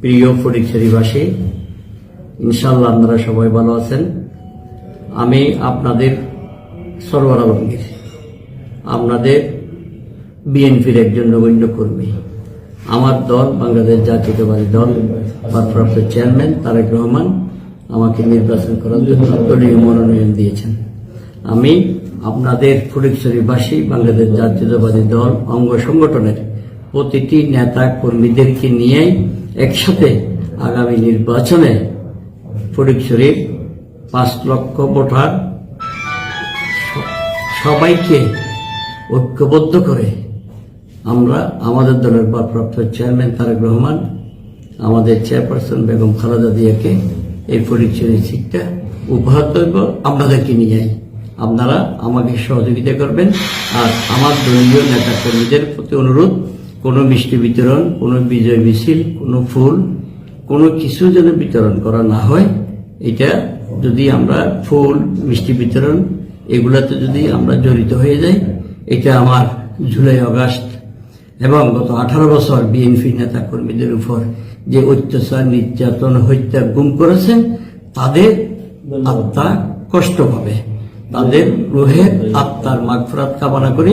প্রিয় ফটিকছড়িবাসী ইনশাল্লাহ আপনারা সবাই ভালো আছেন। আমি আপনাদের সরওয়ার আলমগীর আপনাদের বিএনপির একজন নগণ্য কর্মী আমার দল, বাংলাদেশ জাতীয়তাবাদী দল, ভারপ্রাপ্ত চেয়ারম্যান তারেক রহমান আমাকে নির্বাচন করার জন্য দলীয় মনোনয়ন দিয়েছেন। আমি আপনাদের ফটিকছড়িবাসী বাংলাদেশ জাতীয়তাবাদী দল, অঙ্গ সংগঠনের প্রতিটি নেতা কর্মীদেরকে নিয়েই একসাথে আগামী নির্বাচনে ফটিকছড়ির পাঁচ লক্ষ ভোটার সবাইকে ঐক্যবদ্ধ করে আমরা আমাদের দলের ভারপ্রাপ্ত চেয়ারম্যান তারেক রহমান, আমাদের চেয়ারপারসন বেগম খালেদা দিয়াকে এই ফটিকছড়ি সিটটা উপহার দেব আপনাদেরকে নিয়েই আপনারা আমাকে সহযোগিতা করবেন আর আমার দলীয় নেতা কর্মীদের প্রতি অনুরোধ কোনো মিষ্টি বিতরণ, কোনো বিজয় মিছিল, কোনো ফুল, কোনো কিছু যেন বিতরণ করা না হয়, এটা যদি আমরা ফুল, মিষ্টি বিতরণ এগুলাতে যদি আমরা জড়িত হয়ে যাই, এটা আমার জুলাই অগাস্ট এবং গত আঠারো বছর বিএনপি নেতা কর্মীদের উপর যে অত্যাচার, নির্যাতন, হত্যা, গুম করেছেন তাদের আত্মা কষ্ট পাবে। তাদের রুহের আত্মার মাগফরাত কামনা করি।